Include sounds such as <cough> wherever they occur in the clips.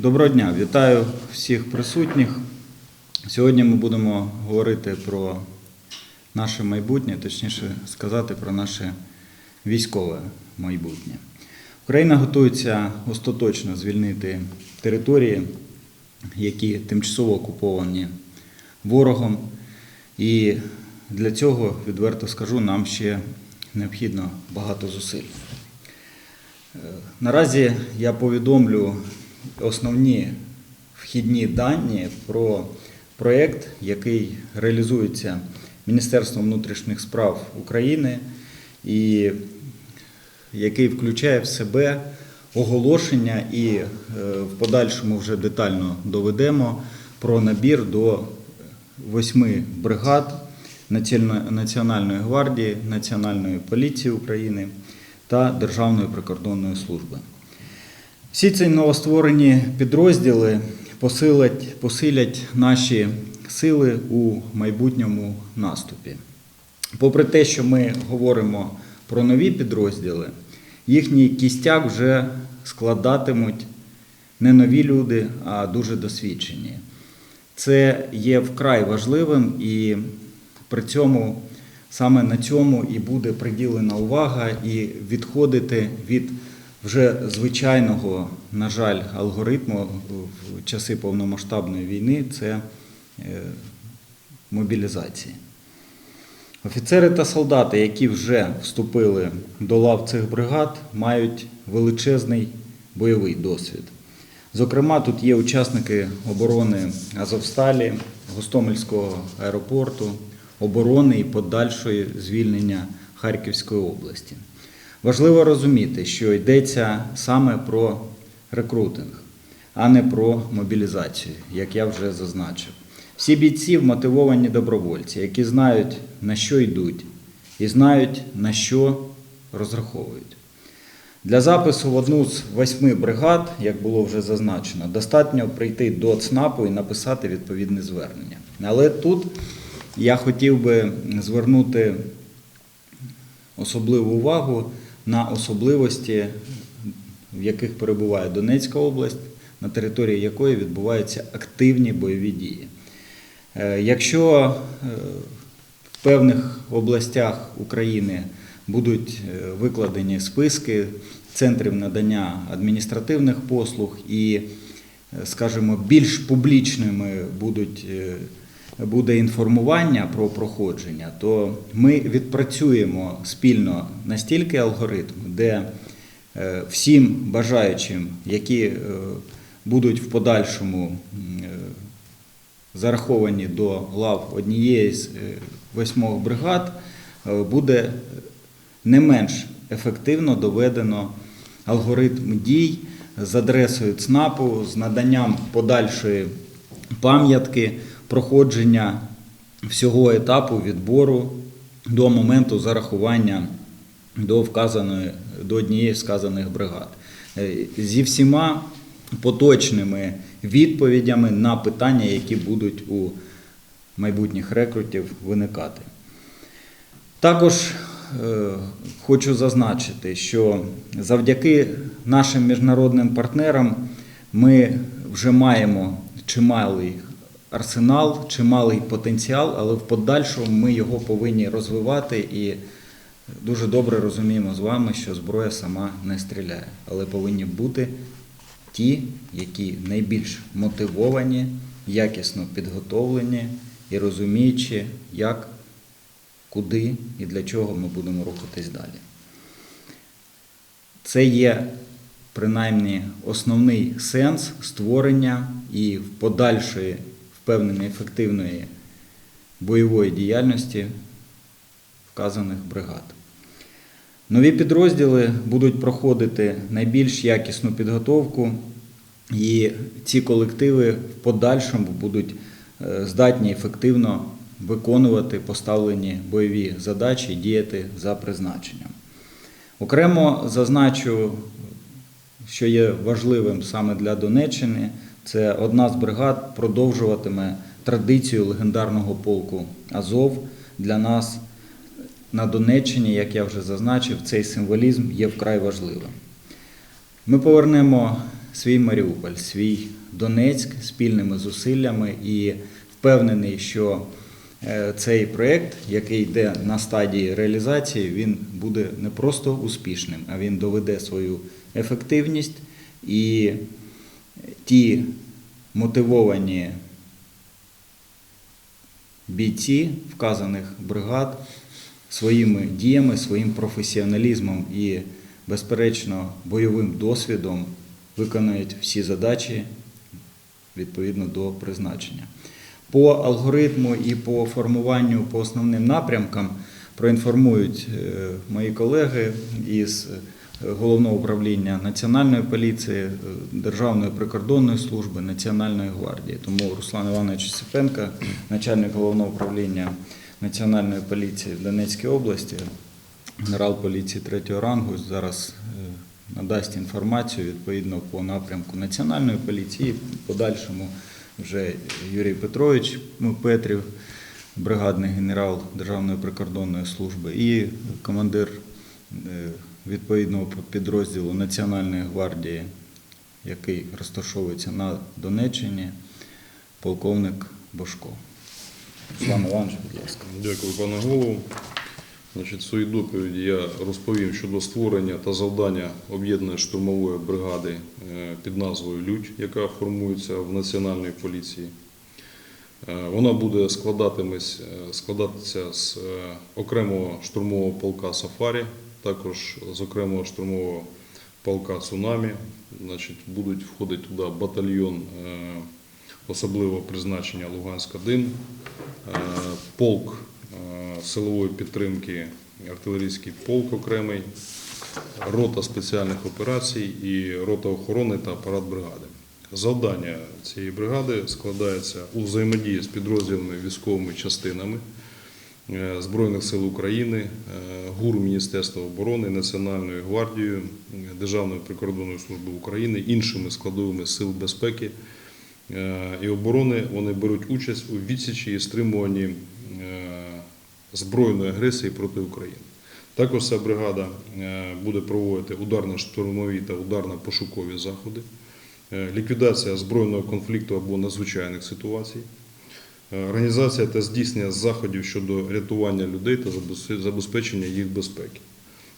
Доброго дня, вітаю всіх присутніх. Сьогодні ми будемо говорити про наше майбутнє, точніше сказати про наше військове майбутнє. Україна готується остаточно звільнити території, які тимчасово окуповані ворогом. І для цього, відверто скажу, нам ще необхідно багато зусиль. Е, Наразі я повідомлю основні вхідні дані про проєкт, який реалізується Міністерством внутрішніх справ України і який включає в себе оголошення і е, в подальшому вже детально доведемо про набір до восьми бригад Національної- Національної гвардії, Національної поліції України та Державної прикордонної служби. Всі ці новостворені підрозділи посилять, посилять наші сили у майбутньому наступі. Попри те, що ми говоримо про нові підрозділи, їхній кістяк вже складатимуть не нові люди, а дуже досвідчені. Це є вкрай важливим і при цьому саме на цьому і буде приділена увага і відходити від вже звичайного, на жаль, алгоритму в часи повномасштабної війни це е, мобілізації. Офіцери та солдати, які вже вступили до лав цих бригад, мають величезний бойовий досвід. Зокрема, тут є учасники оборони Азовсталі, Гостомельського аеропорту, оборони і подальшої звільнення Харківської області. Важливо розуміти, що йдеться саме про рекрутинг, а не про мобілізацію, як я вже зазначив. Всі бійці мотивовані добровольці, які знають, на що йдуть, і знають, на що розраховують. Для запису в одну з восьми бригад, як було вже зазначено, достатньо прийти до ЦНАПу і написати відповідне звернення. Але тут я хотів би звернути особливу увагу на особливості, в яких перебуває Донецька область, на території якої відбуваються активні бойові дії. Е, Якщо е, в певних областях України будуть е, викладені списки центрів надання адміністративних послуг і, скажімо, більш публічними будуть, буде інформування про проходження, то ми відпрацюємо спільно настільки алгоритм, де е, всім бажаючим, які е, будуть в подальшому е, зараховані до лав однієї з восьмох бригад, буде не менш ефективно доведено алгоритм дій з адресою ЦНАПу, з наданням подальшої пам'ятки, проходження всього етапу відбору до моменту зарахування до вказаної до однієї з вказаних бригад. Е, Зі всіма поточними відповідями на питання, які будуть у майбутніх рекрутів виникати. Також е, хочу зазначити, що завдяки нашим міжнародним партнерам ми вже маємо чималий арсенал, чималий потенціал, але в подальшому ми його повинні розвивати і дуже добре розуміємо з вами, що зброя сама не стріляє, але повинні бути ті, які найбільш мотивовані, якісно підготовлені і розуміючи, як, куди і для чого ми будемо рухатись далі. Це є принаймні основний сенс створення і в подальшої впевненої ефективної бойової діяльності вказаних бригад. Нові підрозділи будуть проходити найбільш якісну підготовку, і ці колективи в подальшому будуть е, здатні ефективно виконувати поставлені бойові задачі і діяти за призначенням. Окремо зазначу, що є важливим саме для Донеччини, це одна з бригад продовжуватиме традицію легендарного полку Азов для нас на Донеччині, як я вже зазначив, цей символізм є вкрай важливим. Ми повернемо свій Маріуполь, свій Донецьк спільними зусиллями і впевнений, що е, цей проєкт, який йде на стадії реалізації, він буде не просто успішним, а він доведе свою ефективність і ті мотивовані бійці вказаних бригад своїми діями, своїм професіоналізмом і, безперечно, бойовим досвідом виконають всі задачі відповідно до призначення. По алгоритму і по формуванню по основним напрямкам проінформують е, мої колеги із Головного управління Національної поліції, е, Державної прикордонної служби, Національної гвардії. Тому Руслан Іванович Сипенко, начальник головного управління Національної поліції в Донецькій області, генерал поліції третього рангу, зараз е, надасть інформацію відповідно по напрямку Національної поліції. Подальшому вже Юрій Петрович Петрів, бригадний генерал Державної прикордонної служби і командир відповідного підрозділу Національної гвардії, який розташовується на Донеччині, полковник Бошко. Руслан Іванович, будь ласка. Дякую, пане голову. Значить, в своїй доповіді я розповім щодо створення та завдання об'єднаної штурмової бригади е, під назвою Людь, яка формується в Національній поліції. Е, Вона буде е, складатися з е, окремого штурмового полка Сафарі, також з окремого штурмового полка Цунамі. Значить, будуть входити туди батальйон е, особливого призначення Луганська Дим, е, полк е, силової підтримки, артилерійський полк окремий, рота спеціальних операцій і рота охорони та апарат бригади. Завдання цієї бригади складається у взаємодії з підрозділами військовими частинами Збройних сил України, е, ГУР Міністерства оборони, Національною гвардією, е, Державною прикордонною службою України, іншими складовими сил безпеки е, і оборони. Вони беруть участь у відсічі і стримуванні е, збройної агресії проти України. Також ця бригада е, буде проводити ударно-штурмові та ударно-пошукові заходи, е, ліквідація збройного конфлікту або надзвичайних ситуацій, е, організація та здійснення заходів щодо рятування людей та забезпечення їх безпеки,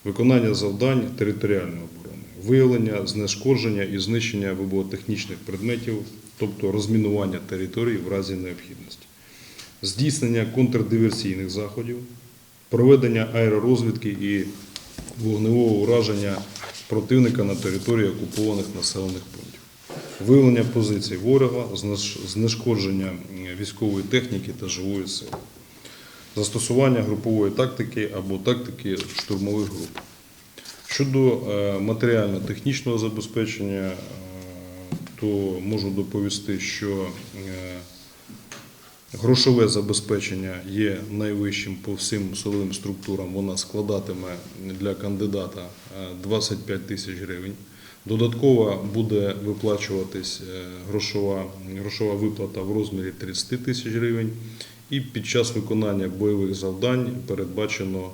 виконання завдань територіальної оборони, виявлення, знешкодження і знищення вибухотехнічних предметів, тобто розмінування територій в разі необхідності, здійснення контрдиверсійних заходів, проведення аеророзвідки і вогневого ураження противника на території окупованих населених пунктів, виявлення позицій ворога, знешкодження військової техніки та живої сили, застосування групової тактики або тактики штурмових груп. Щодо е, матеріально-технічного забезпечення, е, то можу доповісти, що е, Грошове забезпечення є найвищим по всім силовим структурам. Вона складатиме для кандидата е, 25 тисяч гривень. Додатково буде виплачуватись е, грошова, грошова виплата в розмірі 30 тисяч гривень. І під час виконання бойових завдань передбачено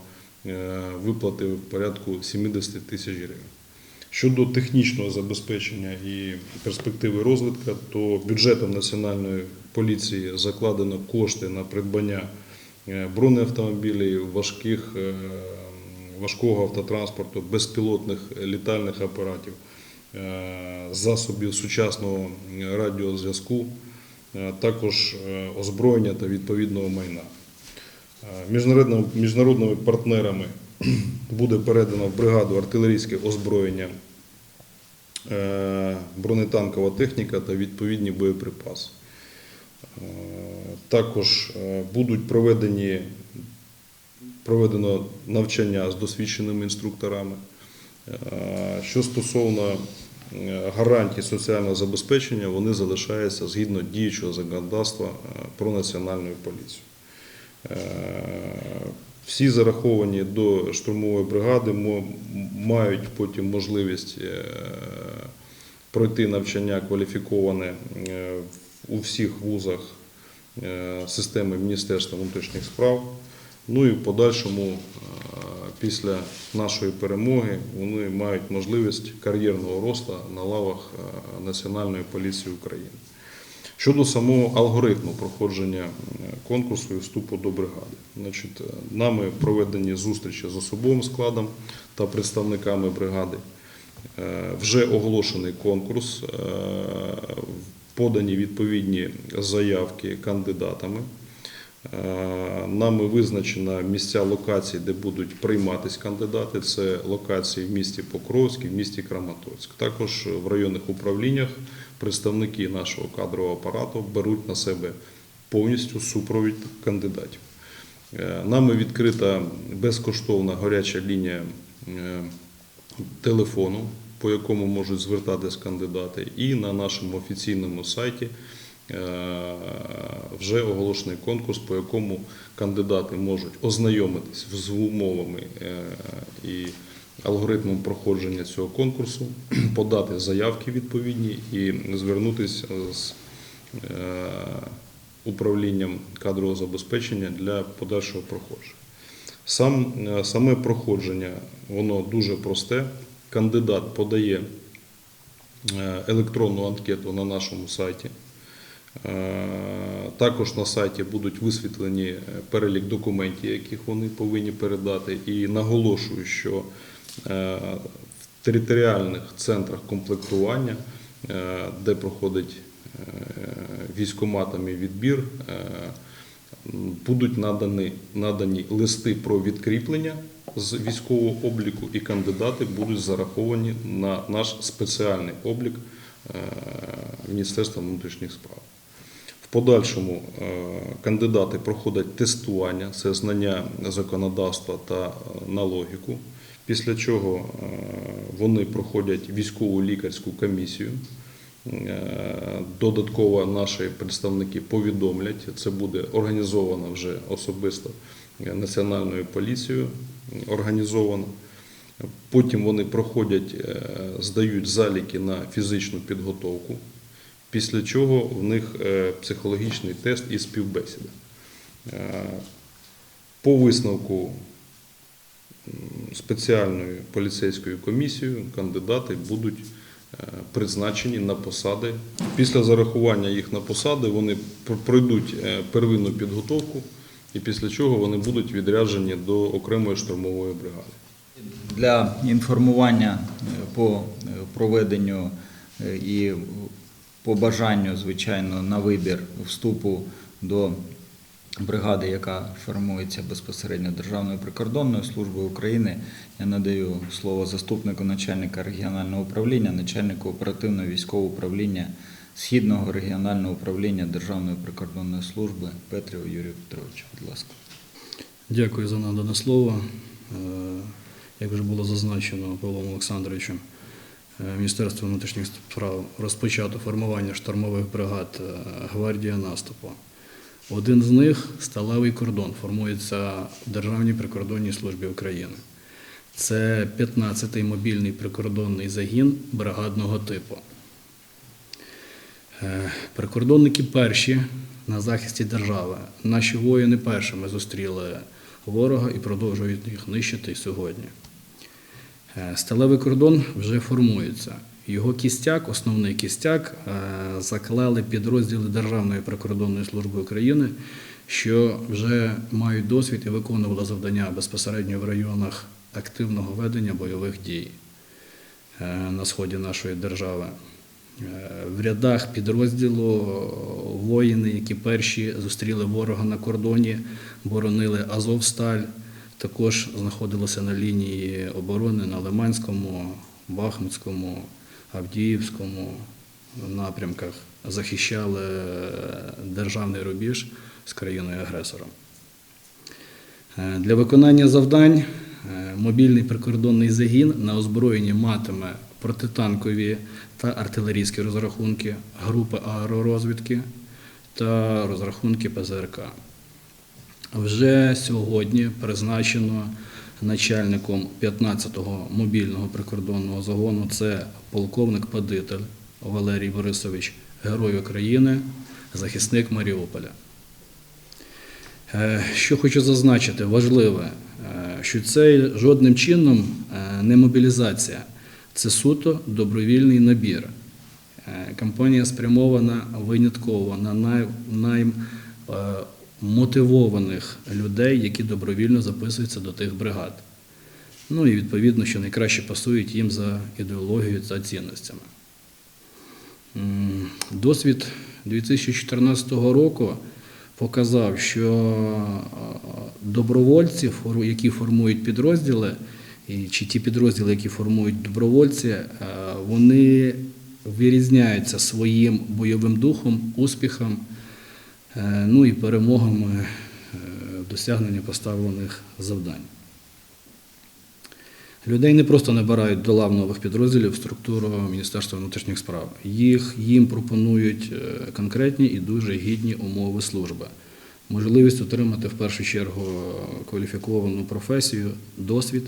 е, виплати в порядку 70 тисяч гривень. Щодо технічного забезпечення і перспективи розвитку, то бюджетом Національної поліції закладено кошти на придбання е, бронеавтомобілів, важких, важкого автотранспорту, безпілотних літальних апаратів, засобів сучасного радіозв'язку, е, також е, озброєння та відповідного майна. Е, Міжнародними, партнерами <clears throat> буде передано в бригаду артилерійське озброєння, е, бронетанкова техніка та відповідні боєприпаси. Е, Також е, будуть проведені, проведено навчання з досвідченими інструкторами. Е, Що стосовно е, гарантій соціального забезпечення, вони залишаються згідно діючого законодавства е, про національну поліцію. Всі зараховані до штурмової бригади мають потім можливість пройти навчання кваліфіковане у всіх вузах системи Міністерства внутрішніх справ. Ну і в подальшому після нашої перемоги вони мають можливість кар'єрного росту на лавах е, Національної поліції України. Щодо самого алгоритму проходження е, конкурсу і вступу до бригади, значить, е, нами проведені зустрічі з особовим складом та представниками бригади. Вже оголошений конкурс, подані відповідні заявки кандидатами. Е, Нами визначено місця локацій, де будуть прийматись кандидати. Це локації в місті Покровськ і в місті Краматорськ. Також в районних управліннях представники нашого кадрового апарату беруть на себе повністю супровід кандидатів. Е, Нами відкрита безкоштовна гаряча лінія е, телефону, по якому можуть звертатись кандидати, і на нашому офіційному сайті вже оголошений конкурс, по якому кандидати можуть ознайомитись з умовами е, і алгоритмом проходження цього конкурсу, <clears throat> подати заявки відповідні і звернутися з е, управлінням кадрового забезпечення для подальшого проходження. Сам, е, саме проходження воно дуже просте. Кандидат подає е, електронну анкету на нашому сайті. Е, Також на сайті будуть висвітлені е, перелік документів, яких вони повинні передати. І наголошую, що е, в територіальних центрах комплектування, де проходить військоматами відбір, будуть надані, надані листи про відкріплення з військового обліку, і кандидати будуть зараховані на наш спеціальний облік Міністерства внутрішніх справ. Подальшому е, кандидати проходять тестування, це знання законодавства та е, на логіку. Після чого е, вони проходять військову лікарську комісію. Додатково наші представники повідомлять, це буде організовано вже особисто Національною поліцією. Організовано. Потім вони проходять, здають заліки на фізичну підготовку, після чого в них е, психологічний тест і співбесіда. Е, По висновку спеціальною поліцейською комісією кандидати будуть е, призначені на посади. Після зарахування їх на посади вони пройдуть первинну підготовку, і після чого вони будуть відряджені до окремої штурмової бригади. Для інформування по проведенню і по бажанню, звичайно, на вибір вступу до бригади, яка формується безпосередньо Державною прикордонною службою України, я надаю слово заступнику начальника регіонального управління, начальнику оперативного військового управління Східного регіонального управління Державної прикордонної служби Петріву Юрію Петровичу. Будь ласка. Дякую за надане слово. Е, Як вже було зазначено Павлом Олександровичем, Міністерство внутрішніх справ розпочато формування штурмових бригад е, гвардія наступу. Один з них сталевий кордон, формується в Державній прикордонній службі України. Це 15-й мобільний прикордонний загін бригадного типу. Е, Прикордонники перші на захисті держави. Наші воїни першими зустріли ворога і продовжують їх нищити сьогодні. Е, Сталевий кордон вже формується. Його кістяк, основний кістяк, е, заклали підрозділи Державної прикордонної служби України, що вже мають досвід і виконували завдання безпосередньо в районах активного ведення бойових дій е, на сході нашої держави. В рядах підрозділу воїни, які перші зустріли ворога на кордоні, боронили Азовсталь, також знаходилися на лінії оборони на Лиманському, Бахмутському, Авдіївському напрямках, захищали е, державний рубіж з країною-агресором. Е, Для виконання завдань е, мобільний прикордонний загін на озброєнні матиме протитанкові та артилерійські розрахунки, групи аеророзвідки та розрахунки ПЗРК. Вже сьогодні призначено начальником 15-го мобільного прикордонного загону це полковник Падитель Валерій Борисович, Герой України, захисник Маріуполя. Е, Що хочу зазначити, важливе, е, що це жодним чином е, не мобілізація, це суто добровільний набір. Кампанія спрямована винятково на най, наймотивованих людей, які добровільно записуються до тих бригад. Ну і відповідно, що найкраще пасують їм за ідеологією, за цінностями. Досвід 2014 року показав, що добровольці, які формують підрозділи, чи ті підрозділи, які формують добровольці, вони вирізняються своїм бойовим духом, успіхом, ну і перемогами е, в досягненні поставлених завдань. Людей не просто набирають до лав нових підрозділів в структуру Міністерства внутрішніх справ. Їх їм пропонують е, конкретні і дуже гідні умови служби. Можливість отримати в першу чергу кваліфіковану професію, досвід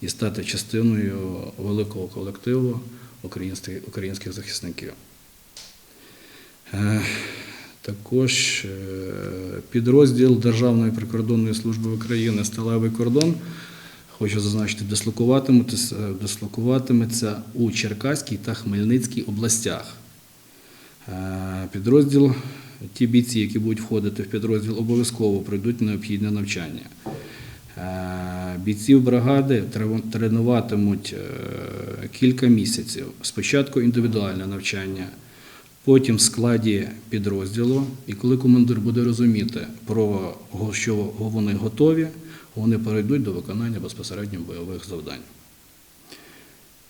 і стати частиною великого колективу українських захисників. Е, Також е, підрозділ Державної прикордонної служби України Сталевий кордон Хочу зазначити, дислокуватиметься, дислокуватиметься у Черкаській та Хмельницькій областях. Е, Підрозділ, ті бійці, які будуть входити в підрозділ, обов'язково пройдуть необхідне навчання. Е, Бійців бригади тренуватимуть е, кілька місяців. Спочатку індивідуальне навчання, потім в складі підрозділу. І коли командир буде розуміти, про що вони готові, вони перейдуть до виконання безпосередньо бойових завдань.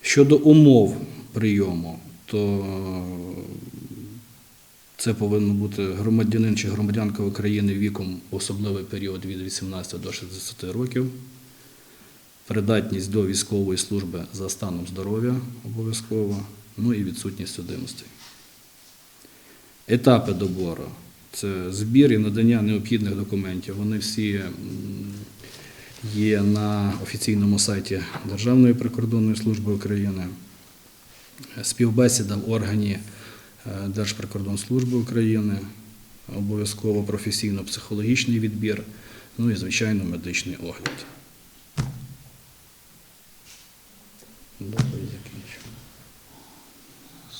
Щодо умов прийому, то це повинен бути громадянин чи громадянка України віком особливий період від 18 до 60 років, придатність до військової служби за станом здоров'я обов'язково, ну і відсутність судимостей. Етапи добору це збір і надання необхідних документів. Вони всі є на офіційному сайті Державної прикордонної служби України. Співбесіда в органі е, Держприкордонслужби України, обов'язково професійно-психологічний відбір, ну і, звичайно, медичний огляд. Доповідь закінчу.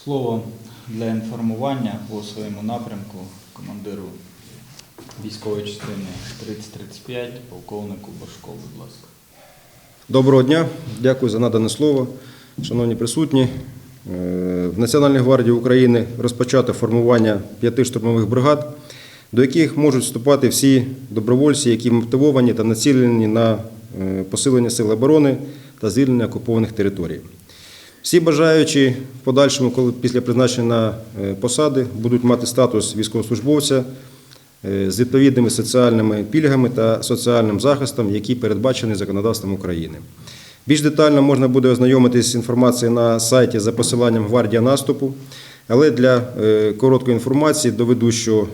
Слово для інформування по своєму напрямку командиру військової частини 3035, полковнику Башко, будь ласка. Доброго дня, дякую за надане слово. Шановні присутні, Е, в Національній гвардії України розпочато формування п'яти штурмових бригад, до яких можуть вступати всі добровольці, які мотивовані та націлені на е, посилення сил оборони та звільнення окупованих територій. Всі бажаючі в подальшому, коли після призначення на е, посади, будуть мати статус військовослужбовця е, з відповідними соціальними пільгами та соціальним захистом, які передбачені законодавством України. Більш детально можна буде ознайомитись з інформацією на сайті за посиланням Гвардія наступу. Але для е, короткої інформації доведу, що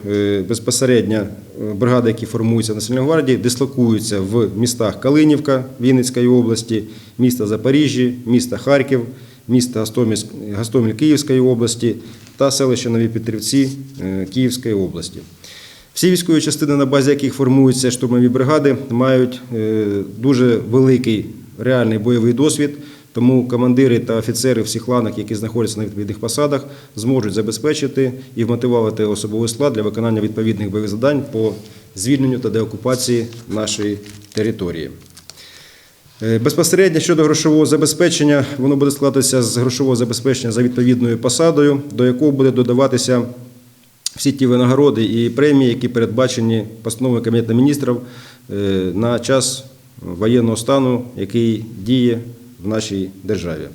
безпосередньо бригади, які формуються в Національній гвардії, дислокуються в містах Калинівка Вінницької області, міста Запоріжжя, міста Харків, міста Гостомель Київської області та селище Нові Петрівці е, Київської області. Всі військові частини, на базі яких формуються штурмові бригади, мають е, дуже великий реальний бойовий досвід. Тому командири та офіцери всіх ланок, які знаходяться на відповідних посадах, зможуть забезпечити і вмотивувати особовий склад для виконання відповідних бойових завдань по звільненню та деокупації нашої території. Е, Безпосередньо щодо грошового забезпечення, воно буде складатися з грошового забезпечення за відповідною посадою, до якого буде додаватися всі ті винагороди і премії, які передбачені постановою Кабінету міністрів е, на час воєнного стану, який діє в нашій державі.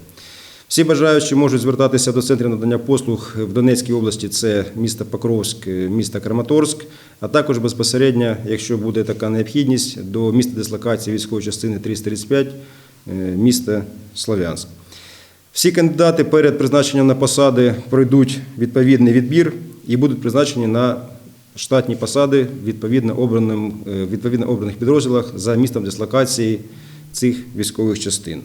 Всі бажаючі можуть звертатися до центрів надання послуг в Донецькій області, це місто Покровськ, місто Краматорськ, а також безпосередньо, якщо буде така необхідність, до міста дислокації військової частини 335, е, міста Слов'янськ. Всі кандидати перед призначенням на посади пройдуть відповідний відбір і будуть призначені на штатні посади відповідно е, відповідно обраних підрозділах за містом дислокації цих військових частин.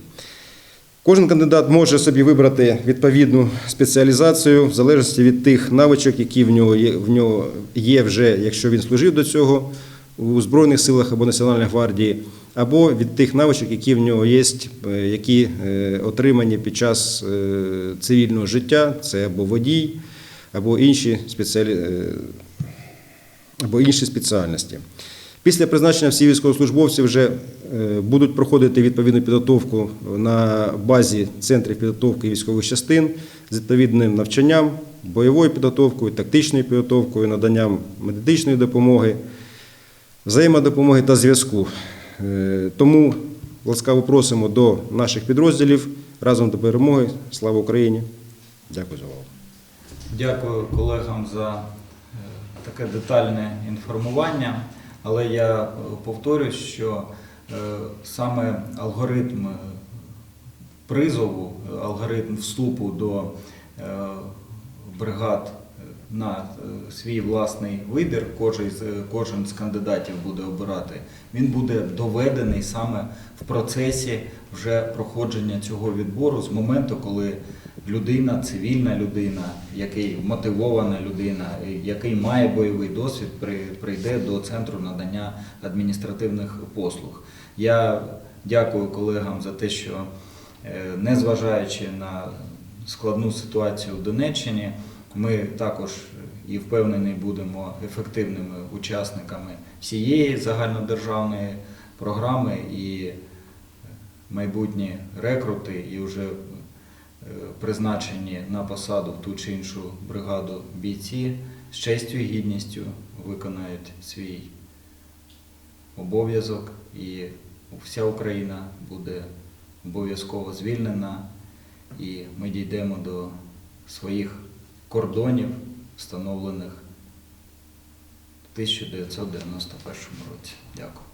Кожен кандидат може собі вибрати відповідну спеціалізацію в залежності від тих навичок, які в нього є, в нього є вже, якщо він служив до цього у Збройних силах або Національній гвардії, або від тих навичок, які в нього є, е, які е, отримані під час е, цивільного життя, це або водій, або інші спеціалі... або інші спеціальності. Після призначення всі військовослужбовці вже будуть проходити відповідну підготовку на базі центрів підготовки військових частин з відповідним навчанням, бойовою підготовкою, тактичною підготовкою, наданням медичної допомоги, взаємодопомоги та зв'язку. Е, Тому ласкаво просимо до наших підрозділів разом до перемоги. Слава Україні! Дякую за увагу. Дякую колегам за е, таке детальне інформування, але я е, повторюсь, що е, саме алгоритм е, призову, е, алгоритм вступу до е, бригад е, на е, свій власний вибір, кожен з кандидатів буде обирати, він буде доведений саме в процесі вже проходження цього відбору з моменту, коли людина, цивільна людина, який мотивована людина, який має бойовий досвід, при- прийде до центру надання адміністративних послуг. Я дякую колегам за те, що е, незважаючи на складну ситуацію в Донеччині, ми також і впевнені будемо ефективними учасниками всієї загальнодержавної програми і майбутні рекрути і вже призначені на посаду в ту чи іншу бригаду бійці з честю і гідністю виконають свій обов'язок, і вся Україна буде обов'язково звільнена, і ми дійдемо до своїх кордонів, встановлених в 1991 році. Дякую.